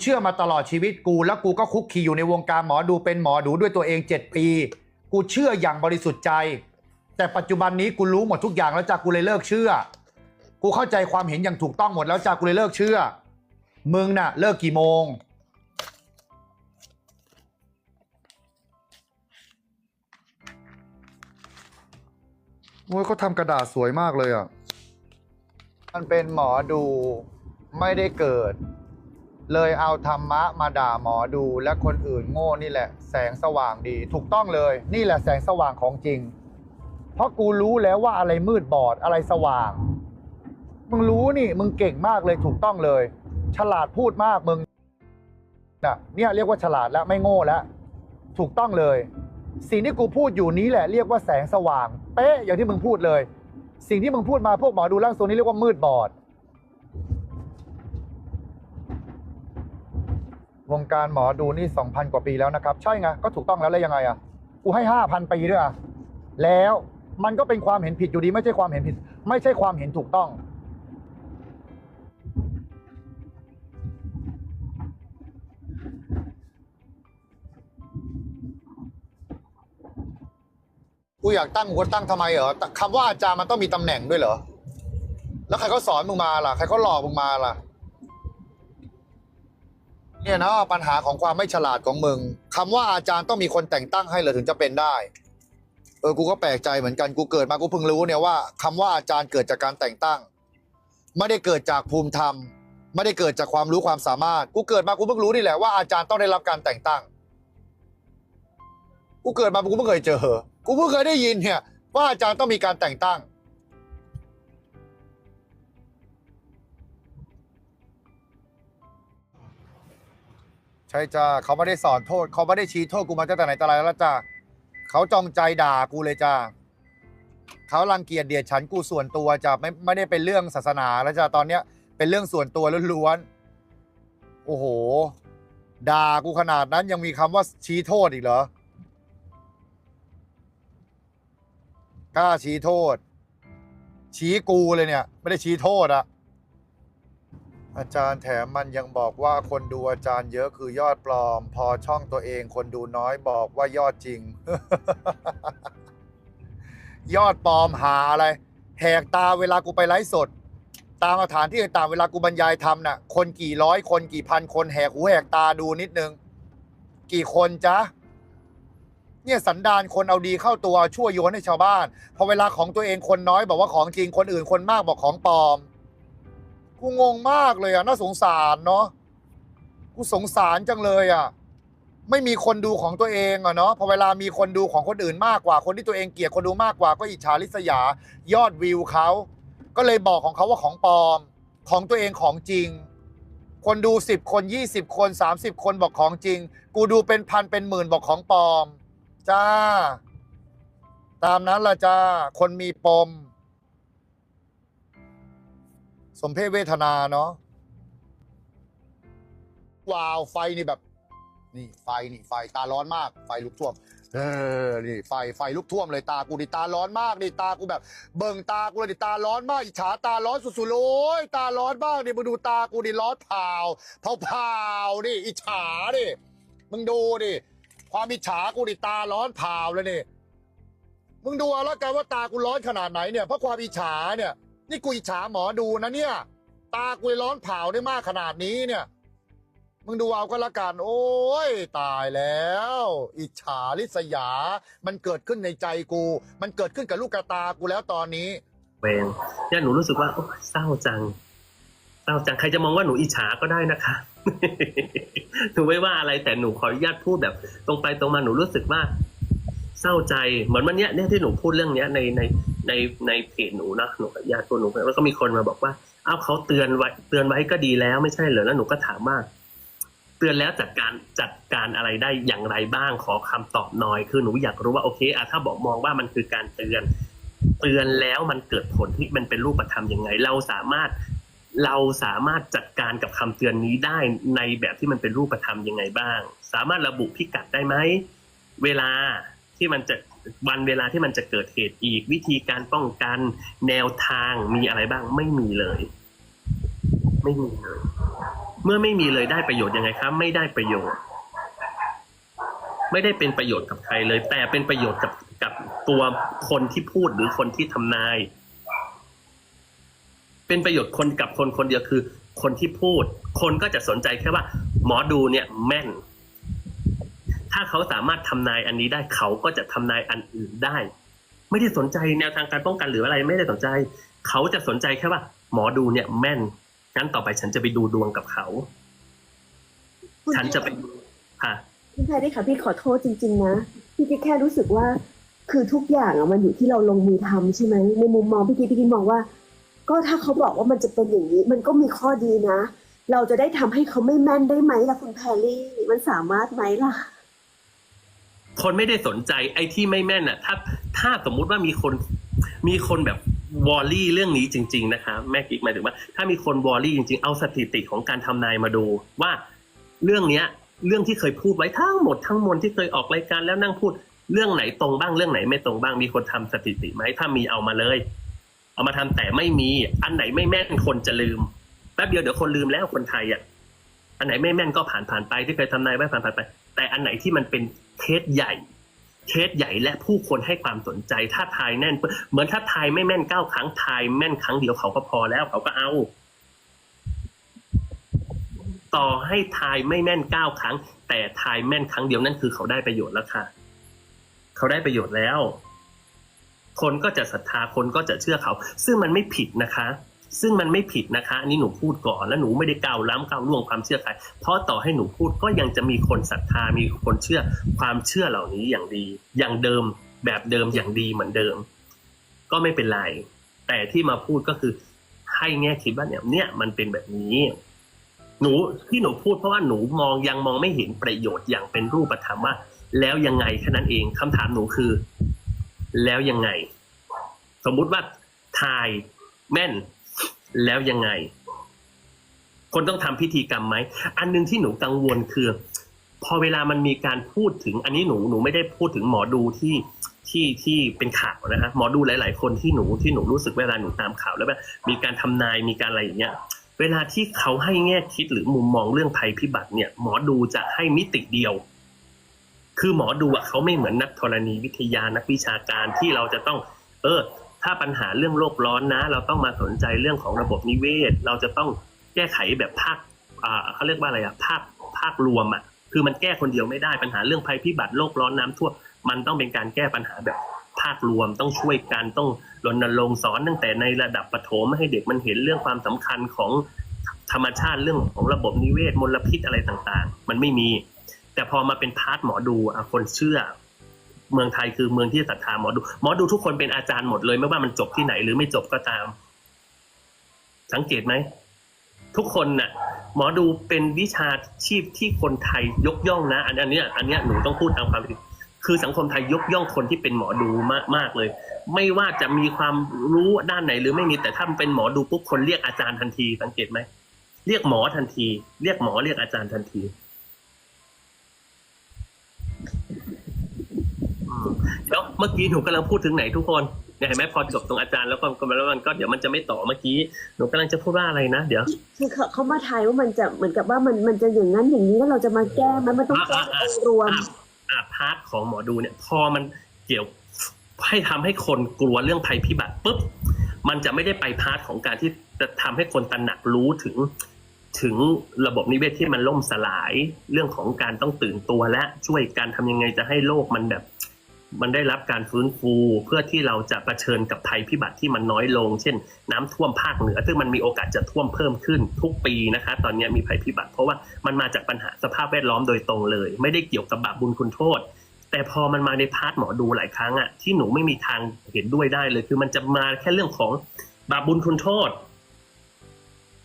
เชื่อมาตลอดชีวิตกู แล้วกูก็คุกคีอยู่ในวงการหมอดูเป็นหมอดูด้วยตัวเองเจ็ดปี กูเชื่ออย่างบริสุทธิ์ใจ แต่ปัจจุบันนี้กูรู้หมดทุกอย่างแล้วจากูเลยเลิกเชื่อ กูเข้าใจความเห็นอย่างถูกต้องหมดแล้วจากูเลยเลิกเชื่อ มึงน่ะ เลิกกี่โมงโอ้ยเขาทำกระดาษสวยมากเลยอะ มันเป็นหมอดูไม่ได้เกิด เลยเอาธรรมะมาด่าหมอดูและคนอื่นโง่นี่แหละ แสงสว่างดี ถูกต้องเลย นี่แหละแสงสว่างของจริง เพราะกูรู้แล้วว่าอะไรมืดบอดอะไรสว่าง มึงรู้นี่ มึงเก่งมากเลยถูกต้องเลย ฉลาดพูดมากมึงน่ะเนี่ยเรียกว่าฉลาดแล้วไม่โง่แล้วถูกต้องเลย สิ่งที่กูพูดอยู่นี้แหละเรียกว่าแสงสว่าง เป๊ะอย่างที่มึงพูดเลย สิ่งที่มึงพูดมาพวกหมอดูร่างทรงนี้เรียกว่ามืดบอด วงการหมอดูนี่สองพันกว่าปีแล้วนะครับ ใช่ไงก็ถูกต้องแล้วแล้วยังไงอะกูให้ห้าพันปีด้วยอะแล้วมันก็เป็นความเห็นผิดอยู่ดี ไม่ใช่ความเห็นผิด ไม่ใช่ความเห็นถูกต้อง กูอยากตั้งกูตั้งทำไมเหรอคำว่าอาจารย์มันต้องมีตำแหน่งด้วยเหรอ แล้วใครเขาสอนมึงมาล่ะ ใครเขาหลอกมึงมาล่ะ เนี่ยนะปัญหาของความไม่ฉลาดของมึงคำว่าอาจารย์ต้องมีคนแต่งตั้งให้เหรอถึงจะเป็นได้เออกูก็แปลกใจเหมือนกันกูเกิดมากูเพิ่งรู้เนี่ยว่าคำว่าอาจารย์เกิดจากการแต่งตั้ง ไม่ได้เกิดจากภูมิธรรม ไม่ได้เกิดจากความรู้ความสามารถ กูเกิดมากูเพิ่งรู้นี่แหละว่าอาจารย์ต้องได้รับการแต่งตั้ง กูเกิดมากูเพิ่งเคยเจอกูเพิ่งเคยได้ยินเนี่ยว่าอาจารย์ต้องมีการแต่งตั้ง ใช่จ้าเขาไม่ได้สอนโทษ เขาไม่ได้ชี้โทษกูมาตั้งแต่ไหนแต่ไรแล้วจ้าเขาจองใจด่ากูเลยจ้าเขารังเกียจเดียดฉันกูส่วนตัวจ้าไม่ไม่ได้เป็นเรื่องศาสนาแล้วจ้าตอนเนี้ย เป็นเรื่องส่วนตัวล้วนๆโอ้โหด่ากูขนาดนั้นยังมีคำว่าชี้โทษอีกเหรอกล้าชี้โทษ ชี้กูเลยเนี่ย ไม่ได้ชี้โทษอะ อาจารย์แถมมันยังบอกว่าคนดูอาจารย์เยอะคือยอดปลอม พอช่องตัวเองคนดูน้อยบอกว่ายอดจริง ยอดปลอมหาอะไร แหกตาเวลากูไปไลฟ์สด ตามสถานที่ต่างเวลากูบรรยายทำน่ะ คนกี่ร้อยคนกี่พันคนแหกหูแหกตาดูนิดนึง กี่คนจ๊ะเนี่ยสันดานคนเอาดีเข้าตัวชั่วโยนให้ชาวบ้านพอเวลาของตัวเองคนน้อยบอกว่าของจริงคนอื่นคนมากบอกของปลอม กูงงมากเลยอะน่าสงสารเนาะกูสงสารจังเลยอะ ไม่มีคนดูของตัวเองอะเนาะพอเวลามีคนดูของคนอื่นมากกว่า คนที่ตัวเองเกลียดคนดูมากกว่า ก็อิจฉาริษยายอดวิวเขาก็เลยบอกของเขาว่าของปลอมของตัวเองของจริง คนดูสิบคนยี่สิบคนสามสิบคนบอกของจริง กูดูเป็นพันเป็นหมื่นบอกของปลอม จ้า ตามนั้นละจ้า คนมีปม สมเพศเวทนาเนาะว้าวไฟนี่แบบ นี่ไฟนี่ไฟตาร้อนมาก ไฟลุกท่วม เออนี่ไฟไฟลุกท่วมเลยตากูดิตาร้อนมากดิตากูแบบ เบิ่งตากูเลยดิตาร้อนมากอิจฉาตาร้อนสุดๆเลยตาร้อนมากดิมึงดูตากูดิร้อนเผาเผาเผาดิอิจฉาดิมึงดูดิความอิจฉากูดิตาร้อนเผาเลยนี่มึงดูเอาแล้วกันว่าตากูร้อนขนาดไหนเนี่ยเพราะความอิจฉาเนี่ย นี่กูอิจฉาหมอดูนะเนี่ย ตากูร้อนเผาได้มากขนาดนี้เนี่ย มึงดูเอาก็แล้วกัน โอ้ย ตายแล้ว อิจฉาริษยา มันเกิดขึ้นในใจกู มันเกิดขึ้นกับลูกกระตากูแล้วตอนนี้เวงเนี่ยหนูรู้สึกว่าโอ๊ยเศร้าจัง เศร้าจัง ใครจะมองว่าหนูอิจฉาก็ได้นะคะ หนูไม่ว่าอะไรแต่หนูขออนุญาตพูดแบบ ตรงไปตรงมาหนูรู้สึกว่าเศร้าใจ เหมือนวันเนี้ยเนี่ยที่หนูพูดเรื่องเนี้ยในใน ในในเพจหนูนะหนูกับญาติตัวหนูแล้วก็มีคนมาบอกว่าอ้าวเขาเตือนไว้เตือนไว้ก็ดีแล้วไม่ใช่เหรอแล้วหนูก็ถามว่าเตือนแล้วจัดการจัดการอะไรได้อย่างไรบ้างขอคำตอบหน่อย คือหนูอยากรู้ว่าโอเคอะถ้าบอกมองว่ามันคือการเตือน เตือนแล้วมันเกิดผลที่มันเป็นรูปธรรมยังไง เราสามารถเราสามารถจัดการกับคำเตือนนี้ได้ในแบบที่มันเป็นรูปธรรมยังไงบ้าง สามารถระบุพิกัดได้ไหมเวลา ที่มันจะวันเวลาที่มันจะเกิดเหตุอีก วิธีการป้องกันแนวทางมีอะไรบ้างไม่มีเลย ไม่มีเลย เมื่อไม่มีเลยได้ประโยชน์ยังไงครับไม่ได้ประโยชน์ ไม่ได้เป็นประโยชน์กับใครเลย แต่เป็นประโยชน์กับกับตัวคนที่พูดหรือคนที่ทำนาย เป็นประโยชน์คนกับคนคนเดียวคือ คนที่พูด คนก็จะสนใจแค่ว่า หมอดูเนี่ยแม่น ถ้าเขาสามารถทำนายอันนี้ได้เขาก็จะทำนายอันอื่นได้ ไม่ได้สนใจแนวทางการป้องกันหรืออะไรไม่ได้สนใจ เขาจะสนใจแค่ว่า หมอดูเนี่ยแม่นงั้นต่อไปฉันจะไปดูดวงกับเขา ฉันจะไปค่ะคุณแพรรี่ค่ะพี่ขอโทษจริง ๆ นะพี่กิ๊กแค่รู้สึกว่า คือทุกอย่างอะมันอยู่ที่เราลงมือทำใช่ไหมในมุมมองพี่กิ๊กพี่กิ๊กมองว่า ก็ถ้าเขาบอกว่ามันจะเป็นอย่างนี้ มันก็มีข้อดีนะเราจะได้ทำให้เขาไม่แม่นได้ไหมล่ะคุณแพรรี่ มันสามารถไหมล่ะ คนไม่ได้สนใจไอ้ที่ไม่แม่นอะ ถ้าถ้าสมมุติว่ามีคนมีคนแบบวอลลี่เรื่องนี้จริง ๆ นะคะแม่กิ๊กหมายถึงว่า ถ้ามีคนวอลลี่จริง ๆ เอาสถิติของการทำนายมาดูว่าเรื่องเนี้ย เรื่องที่เคยพูดไว้ทั้งหมดทั้งมวลที่เคยออกรายการแล้วนั่งพูดเรื่องไหนตรงบ้างเรื่องไหนไม่ตรงบ้างมีคนทำสถิติไหมถ้ามีเอามาเลย เอามาทำแต่ไม่มี อันไหนไม่แม่นคนจะลืมแป๊บเดียวเดี๋ยวคนลืมแล้วคนไทยอะ อันไหนไม่แม่นก็ผ่านผ่านไปที่เคยทำนายไว้ผ่านผ่านไป แต่อันไหนที่มันเป็นเคสใหญ่เคสใหญ่และผู้คนให้ความสนใจ ถ้าทายแน่น เหมือนถ้าทายไม่แม่นเก้าครั้งทายแม่นครั้งเดียวเขาก็พอแล้วเขาก็เอา ต่อให้ทายไม่แม่นเก้าครั้ง แต่ทายแม่นครั้งเดียวนั่นคือเขาได้ประโยชน์แล้วค่ะ เขาได้ประโยชน์แล้ว คนก็จะศรัทธาคนก็จะเชื่อเขา ซึ่งมันไม่ผิดนะคะ ซึ่งมันไม่ผิดนะคะอันนี้หนูพูดก่อนแล้วหนูไม่ได้ก้าวล้ำก้าวล่วงความเชื่อใครเพราะต่อให้หนูพูดก็ยังจะมีคนศรัทธามีคนเชื่อความเชื่อเหล่านี้อย่างดี อย่างเดิมแบบเดิมอย่างดีเหมือนเดิม ก็ไม่เป็นไรแต่ที่มาพูดก็คือให้แง่คิดว่าเนี่ยเนี่ยมันเป็นแบบนี้ หนูที่หนูพูดเพราะว่าหนูมองยังมองไม่เห็นประโยชน์อย่างเป็นรูปธรรมว่า แล้วยังไงแค่นั้นเองคำถามหนูคือ แล้วยังไง สมมุติว่าทายแม่น แล้วยังไง คนต้องทำพิธีกรรมไหม อันหนึงที่หนูกังวลคือ พอเวลามันมีการพูดถึง อันนี้หนูหนูไม่ได้พูดถึงหมอดูที่ที่ที่เป็นข่าวนะฮะหมอดูหลาย ๆ คนที่หนูที่หนูรู้สึกเวลาหนูตามข่าวแล้วแบบมีการทำนายมีการอะไรอย่างเงี้ย เวลาที่เขาให้แง่คิดหรือมุมมองเรื่องภัยพิบัติเนี่ย หมอดูจะให้มิติเดียว คือหมอดูอะเขาไม่เหมือนนักธรณีวิทยานักวิชาการที่เราจะต้อง เออ ถ้าปัญหาเรื่องโลกร้อนนะ เราต้องมาสนใจเรื่องของระบบนิเวศ เราจะต้องแก้ไขแบบภาคเขาเรียกว่าอะไรอะภาคภาครวมอะคือมันแก้คนเดียวไม่ได้ปัญหาเรื่องภัยพิบัติโลกร้อนน้ำท่วมมันต้องเป็นการแก้ปัญหาแบบภาครวมต้องช่วยกันต้องรณรงค์สอนตั้งแต่ในระดับประถมให้เด็กมันเห็นเรื่องความสำคัญของธรรมชาติเรื่องของระบบนิเวศมลพิษอะไรต่างๆ มันไม่มี แต่พอมาเป็นพาร์ทหมอดูอคนเชื่อ เมืองไทยคือเมืองที่ศรัทธาหมอดูหมอดูทุกคนเป็นอาจารย์หมดเลย ไม่ว่ามันจบที่ไหนหรือไม่จบก็ตาม สังเกตไหมทุกคนน่ะ หมอดูเป็นวิชาชีพที่คนไทยยกย่องนะ อันอันเนี้ยอันเนี้ยหนูต้องพูดตามความจริงคือสังคมไทยยกย่องคนที่เป็นหมอดูมากมากเลย ไม่ว่าจะมีความรู้ด้านไหนหรือไม่มีแต่ถ้ามันเป็นหมอดูปุ๊บคนเรียกอาจารย์ทันที สังเกตไหมเรียกหมอทันที เรียกหมอเรียกอาจารย์ทันที แล้วเมื่อกี้หนูกำลังพูดถึงไหนทุกคนเนี่ยเห็นไหมพอจบตรงอาจารย์แล้วก็แล้วมันก็เดี๋ยวมันจะไม่ต่อเมื่อกี้หนูกำลังจะพูดว่าอะไรนะเดี๋ยวคือเขาเขามาทายว่ามันจะเหมือนกับว่ามันมันจะอย่างนั้นอย่างนี้แล้วเราจะมาแก้มันมันต้องแก้อะอะองรวมอะอะพาร์ทของหมอดูเนี่ย พอมันเกี่ยวให้ทำให้คนกลัวเรื่องภัยพิบัติปุ๊บมันจะไม่ได้ไปพาร์ทของการที่จะทำให้คนตระหนักรู้ถึงถึงระบบนิเวศที่มันล่มสลายเรื่องของการต้องตื่นตัวและช่วยการทำยังไงจะให้โลกมันแบบ มันได้รับการฟื้นฟูเพื่อที่เราจะะเผชิญกับภัยพิบัติที่มันน้อยลง เช่น น้ำท่วมภาคเหนือ ซึ่งมันมีโอกาสจะท่วมเพิ่มขึ้นทุกปีนะคะ ตอนนี้มีภัยพิบัติเพราะว่ามันมาจากปัญหาสภาพแวดล้อมโดยตรงเลย ไม่ได้เกี่ยวกับบาปบุญคุณโทษ แต่พอมันมาในพาร์ทหมอดูหลายครั้งอะที่หนูไม่มีทางเห็นด้วยได้เลย คือมันจะมาแค่เรื่องของบาปบุญคุณโทษ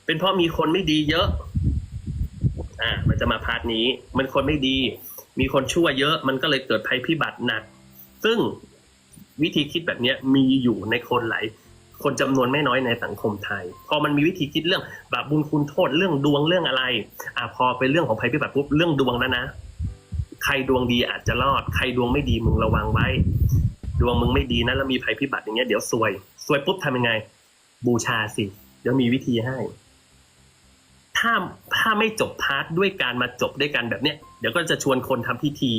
เป็นเพราะมีคนไม่ดีเยอะอ่ามันจะมาพาร์ทนี้ มันคนไม่ดี มีคนชั่วเยอะ มันก็เลยเกิดภัยพิบัติหนัก ซึ่งวิธีคิดแบบนี้มีอยู่ในคนหลายคนจำนวนไม่น้อยในสังคมไทย พอมันมีวิธีคิดเรื่องบาปบุญคุณโทษเรื่องดวงเรื่องอะไรอ่าพอเป็นเรื่องของภัยพิบัติปุ๊บเรื่องดวงแล้วนะ ใครดวงดีอาจจะรอด ใครดวงไม่ดีมึงระวังไว้ ดวงมึงไม่ดีนะแล้วมีภัยพิบัติอย่างเงี้ยเดี๋ยวซวยซวยปุ๊บทำยังไง บูชาสิ เดี๋ยวมีวิธีให้ ถ้าถ้าไม่จบพาร์ทด้วยการมาจบด้วยกันแบบเนี้ยเดี๋ยวก็จะชวนคนทำพิธี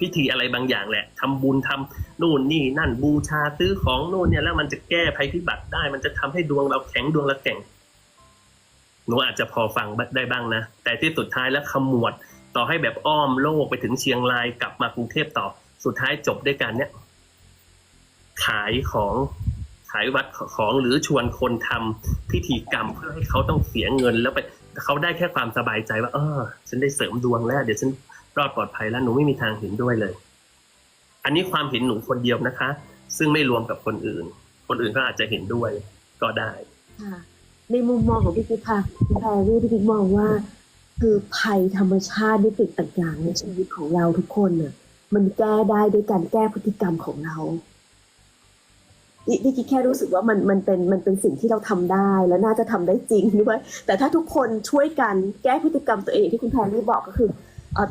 พิธีอะไรบางอย่างแหละทำบุญทำนู่นนี่นั่นบูชาซื้อของนู่นเนี่ยแล้วมันจะแก้ภัยพิบัติได้ มันจะทำให้ดวงเราแข็งดวงเราแก่งหนูอาจจะพอฟังได้บ้างนะ แต่ที่สุดท้ายแล้วขมวด ต่อให้แบบอ้อมโลกไปถึงเชียงรายกลับมากรุงเทพต่อสุดท้ายจบด้วยกันเนี่ย ขายของขายวัดของหรือชวนคนทำพิธีกรรมเพื่อให้เขาต้องเสียเงินแล้วไปเขาได้แค่ความสบายใจว่า เออ ฉันได้เสริมดวงแล้ว เดี๋ยวฉัน รอดปลอดภัยแล้วหนูไม่มีทางเห็นด้วยเลย อันนี้ความเห็นหนูคนเดียวนะคะ ซึ่งไม่รวมกับคนอื่น คนอื่นก็อาจจะเห็นด้วยก็ได้ในมุมมองของพี่กิ๊กค่ะคุณแพรรี่พี่กิ๊กมองว่า คือภัยธรรมชาติวิกฤตต่างๆในชีวิตของเราทุกคนน่ะ มันแก้ได้ด้วยการแก้พฤติกรรมของเราพี่กิ๊กแค่รู้สึกว่ามันมันเป็นมันเป็นสิ่งที่เราทำได้แล้วน่าจะทำได้จริงด้วยแต่ถ้าทุกคนช่วยกันแก้พฤติกรรมตัวเองที่คุณแพรรี่บอกก็คือ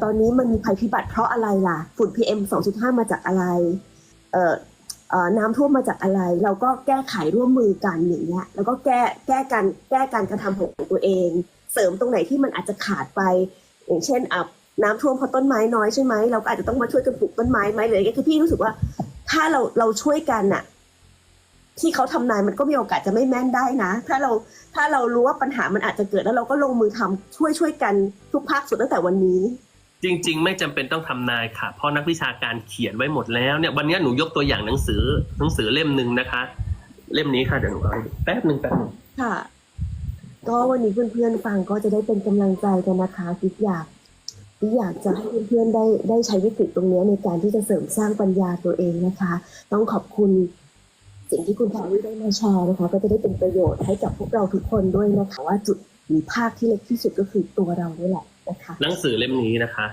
ตอนนี้มันมีภัยพิบัติเพราะอะไรล่ะ ฝุ่น PM 2.5 มาจากอะไรเออเน้ำท่วมมาจากอะไร เราก็แก้ไขร่วมมือกันอย่างเงี้ยแล้วก็แก้แก้การแก้การกระทำของตัวเอง เสริมตรงไหนที่มันอาจจะขาดไป อย่างเช่นอะน้ำท่วมเพราะต้นไม้น้อยใช่ไหมเราก็อาจจะต้องมาช่วยกันปลูกต้นไม้ไหมเลยก็คือพี่รู้สึกว่า ถ้าเราเราช่วยกันน่ะที่เขาทำนายมันก็มีโอกาสจะไม่แม่นได้นะ ถ้าเราถ้าเรารู้ว่าปัญหามันอาจจะเกิดแล้วเราก็ลงมือทำช่วยช่วยกันทุกภาคส่วนตั้งแต่วันนี้ จริง ๆ ไม่จำเป็นต้องทำนายค่ะ เพราะนักวิชาการเขียนไว้หมดแล้วเนี่ยวันนี้หนูยกตัวอย่างหนังสือหนังสือเล่มหนึ่งนะคะ เล่มนี้ค่ะเดี๋ยวหนูเอาให้ดูแป๊บหนึ่งแป๊บหนึ่ง ค่ะ ก็วันนี้เพื่อนๆฟังก็จะได้เป็นกำลังใจกันนะคะกิ๊กอยากกิ๊กอยากจะให้เพื่อนๆได้ได้ใช้วิกฤตตรงนี้ในการที่จะเสริมสร้างปัญญาตัวเองนะคะ ต้องขอบคุณสิ่งที่คุณแพรรี่ได้มาแชร์นะคะ ก็จะได้เป็นประโยชน์ให้กับพวกเราทุกคนด้วยนะคะ ว่าจุดหรือภาคที่เล็กที่สุดก็คือตัวเรานี่แหละ นะคะหนังสือเล่มนี้นะคะ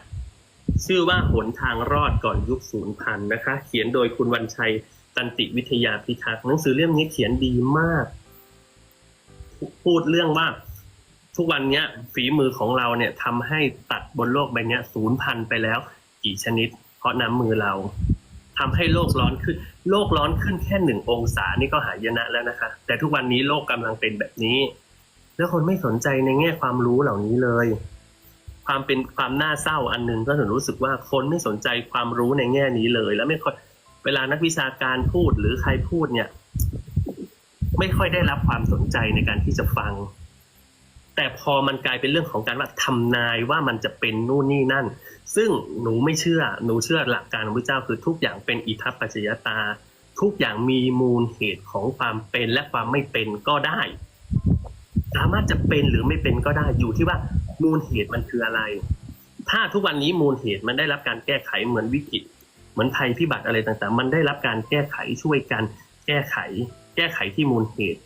ชื่อว่าหนทางรอดก่อนยุคศูนย์พันนะคะ เขียนโดยคุณวันชัยตันติวิทยาพิทักษ์หนังสือเล่มนี้เขียนดีมาก พูดเรื่องว่าทุกวันเนี้ยฝีมือของเราเนี่ยทำให้ตัดบนโลกใบนี้ศูนย์พันไปแล้ว กี่ชนิด เพราะน้ำมือเราทำให้โลกร้อนขึ้น โลกร้อนขึ้นแค่หนึ่งองศานี่ก็หายนะแล้วนะคะ แต่ทุกวันนี้โลกกำลังเป็นแบบนี้ แล้วคนไม่สนใจในแง่ความรู้เหล่านี้เลย ความเป็นความน่าเศร้าอันหนึ่งก็ถึงรู้สึกว่าคนไม่สนใจความรู้ในแง่นี้เลย แล้วไม่ค่อยเวลานักวิชาการพูดหรือใครพูดเนี่ย ไม่ค่อยได้รับความสนใจในการที่จะฟัง แต่พอมันกลายเป็นเรื่องของการว่าทำนายว่ามันจะเป็นนู่นนี่นั่น ซึ่งหนูไม่เชื่อ หนูเชื่อหลักการของพระเจ้าคือทุกอย่างเป็นอิทัปปัจจยตา ทุกอย่างมีมูลเหตุของความเป็นและความไม่เป็นก็ได้ สามารถจะเป็นหรือไม่เป็นก็ได้อยู่ที่ว่า มูลเหตุมันคืออะไร ถ้าทุกวันนี้มูลเหตุมันได้รับการแก้ไขเหมือนวิกฤต เหมือนภัยพิบัติอะไรต่างๆ มันได้รับการแก้ไขช่วยกัน แก้ไข แก้ไขที่มูลเหตุ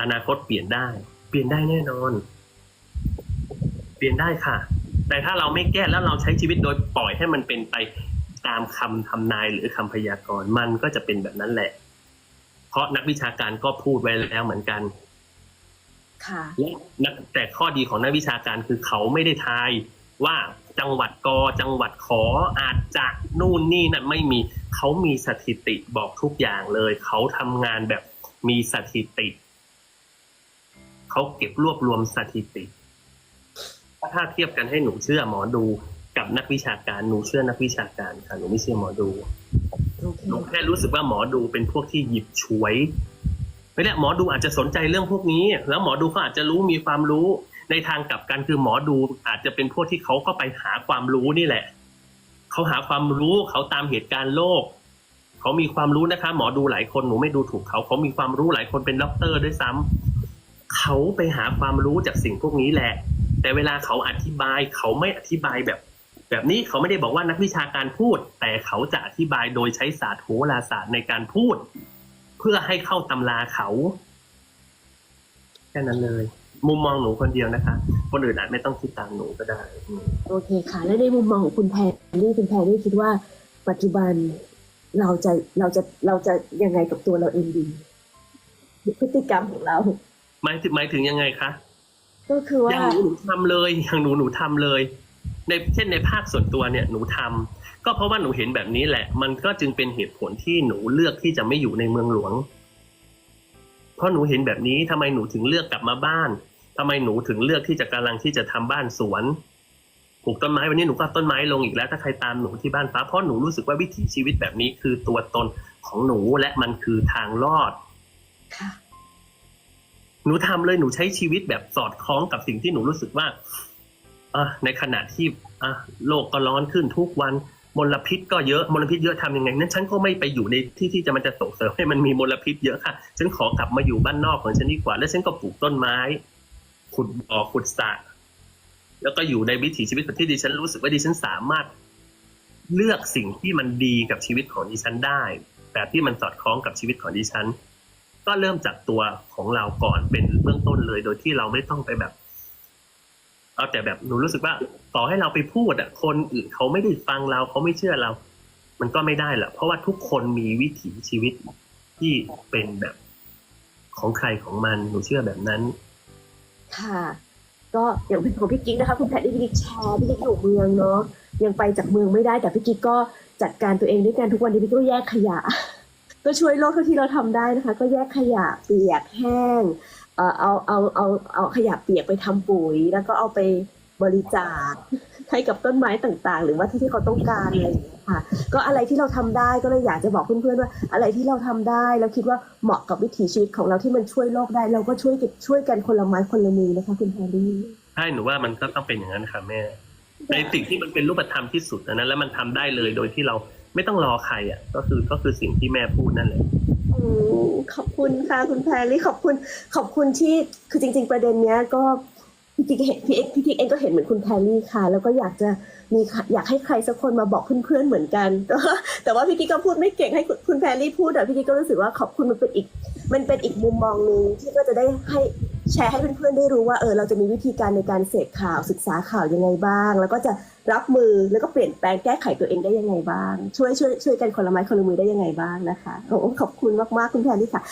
อนาคตเปลี่ยนได้ เปลี่ยนได้แน่นอน เปลี่ยนได้ค่ะ แต่ถ้าเราไม่แก้แล้วเราใช้ชีวิตโดยปล่อยให้มันเป็นไปตามคำทำนายหรือคำพยากรณ์มันก็จะเป็นแบบนั้นแหละ เพราะนักวิชาการก็พูดไว้แล้วเหมือนกัน และนักแต่ข้อดีของนักวิชาการคือเขาไม่ได้ทายว่าจังหวัดกอจังหวัดขออาจจะนู่นนี่นั่นไม่มีเขามีสถิติบอกทุกอย่างเลย เขาทำงานแบบมีสถิติ เขาเก็บรวบรวมสถิติ ถ้าเทียบกันให้หนูเชื่อหมอดูกับนักวิชาการหนูเชื่อนักวิชาการค่ะหนูไม่เชื่อหมอดูโอเคหนูแค่รู้สึกว่าหมอดูเป็นพวกที่หยิบฉวย ไม่ได้หมอดูอาจจะสนใจเรื่องพวกนี้ แล้วหมอดูเขาอาจจะรู้มีความรู้ในทางกลับกันคือหมอดูอาจจะเป็นพวกที่เขาก็ไปหาความรู้นี่แหละ เขาหาความรู้เขาตามเหตุการณ์โลก เขามีความรู้นะคะ หมอดูหลายคนหนูไม่ดูถูกเขาเขามีความรู้หลายคนเป็นด็อกเตอร์ด้วยซ้ำเขาไปหาความรู้จากสิ่งพวกนี้แหละ แต่เวลาเขาอธิบายเขาไม่อธิบายแบบ แบบนี้เขาไม่ได้บอกว่านักวิชาการพูด แต่เขาจะอธิบายโดยใช้ศาสตร์โหราศาสตร์ในการพูด เพื่อให้เข้าตำราเขาแค่นั้นเลย มุมมองหนูคนเดียวนะคะ คนอื่นอาจไม่ต้องคิดตามหนูก็ได้อืมโอเคค่ะ และในมุมมองของคุณแพรรี่คุณแพรรี่คิดว่า ปัจจุบันเราจะเราจะเราจะยังไงกับตัวเราเองดีพฤติกรรมของเราหมายถึงหมายถึงยังไงคะก็คือว่าอย่างหนูหนูทำเลยอย่างหนูหนูทำเลย ในเช่นในภาคส่วนตัวเนี่ยหนูทำ ก็เพราะว่าหนูเห็นแบบนี้แหละ มันก็จึงเป็นเหตุผลที่หนูเลือกที่จะไม่อยู่ในเมืองหลวง เพราะหนูเห็นแบบนี้ทำไมหนูถึงเลือกกลับมาบ้านททำไมหนูถึงเลือกที่จะกำลังที่จะทำบ้านสวนปลูกต้นไม้วันนี้หนูก็เอาต้นไม้ลงอีกแล้ว ถ้าใครตามหนูที่บ้านฟ้าเพราะหนูรู้สึกว่าวิถีชีวิตแบบนี้คือตัวตนของหนูและมันคือทางรอดค่ะหนูทำเลยหนูใช้ชีวิตแบบสอดคล้องกับสิ่งที่หนูรู้สึกว่าอะในขณะที่อะโลกก็ร้อนขึ้นทุกวัน มลพิษก็เยอะมลพิษเยอะทำยังไงนั้นฉันก็ไม่ไปอยู่ในที่ที่จะมันจะส่งเสริมให้มันมีมลพิษเยอะค่ะ ฉันขอกลับมาอยู่บ้านนอกของฉันดีกว่า แล้วฉันก็ปลูกต้นไม้ ขุดบ่อขุดสระแล้วก็อยู่ในวิถีชีวิตแบบที่ดิฉันรู้สึกว่าดิฉันสามารถเลือกสิ่งที่มันดีกับชีวิตของดิฉันได้แบบที่มันสอดคล้องกับชีวิตของดิฉัน ก็เริ่มจากตัวของเราก่อนเป็นเบื้องต้นเลย โดยที่เราไม่ต้องไปแบบ เอาแต่แบบหนูรู้สึกว่าต่อให้เราไปพูดอะคนอื่นเขาไม่ได้ฟังเราเขาไม่เชื่อเรา มันก็ไม่ได้แหละเพราะว่าทุกคนมีวิถีชีวิตที่เป็นแบบของใครของมันหนูเชื่อแบบนั้น ค่ะ ก็อย่างเป็นของพี่กิ๊กนะคะ คุณแพทย์ที่พี่กิ๊กแชร์พี่กิ๊กอยู่เมืองเนาะยังไปจากเมืองไม่ได้แต่พี่กิ๊กก็จัดการตัวเองด้วยกันทุกวันนี้พี่ก็แยกขยะ ก็ช่วยโลกเท่าที่เราทำได้นะคะ ก็แยกขยะเปียกแห้ง เอาเอาเอาเอาขยะเปียกไปทำปุ๋ย แล้วก็เอาไปบริจาคให้กับต้นไม้ต่างๆ หรือว่าที่ที่เขาต้องการอะไรอย่างเงี้ยค่ะ ก็อะไรที่เราทำได้ก็เลยอยากจะบอกเพื่อนๆว่า อะไรที่เราทำได้แล้วคิดว่าเหมาะกับวิถีชีวิตของเราที่มันช่วยโลกได้ เราก็ช่วยกันช่วยกันคนละไม้คนละมือนะคะคุณแพรรี่ใช่หนูว่ามันก็ต้องเป็นอย่างนั้นค่ะแม่ในสิ่งที่มันเป็นรูปธรรมที่สุดนะแล้วมันทำได้เลยโดยที่เรา ไม่ต้องรอใครอะ ก็คือก็คือสิ่งที่แม่พูดนั่นแหละอขอบคุณค่ะคุณแพรรี่ขอบคุณ ขอบคุณที่คือจริง ๆ ประเด็นเนี้ยก็พี่ติ๊กเห็นพี่เอ็กพี่ติ๊กเองก็เห็นเหมือนคุณแพรรี่ค่ะ แล้วก็อยากจะมีอยากให้ใครสักคนมาบอกเพื่อนๆเหมือนกัน แต่ว่าพี่ติ๊กก็พูดไม่เก่งให้คุณคุณแพรรี่พูดแต่พี่ติ๊กก็รู้สึกว่าขอบคุณมันเป็นอีก มันเป็นอีกมุมมองหนึ่งที่ก็จะได้ให้ แชร์ให้เพื่อนๆได้รู้ว่าเออเราจะมีวิธีการในการเสพข่าวศึกษาข่าวยังไงบ้าง แล้วก็จะรับมือแล้วก็เปลี่ยนแปลงแก้ไขตัวเองได้ยังไงบ้าง ช่วยช่วยช่วยกันคนละไม้คนละมือได้ยังไงบ้างนะคะโอ้ขอบคุณมากๆคุณแพรรี่ค่ะ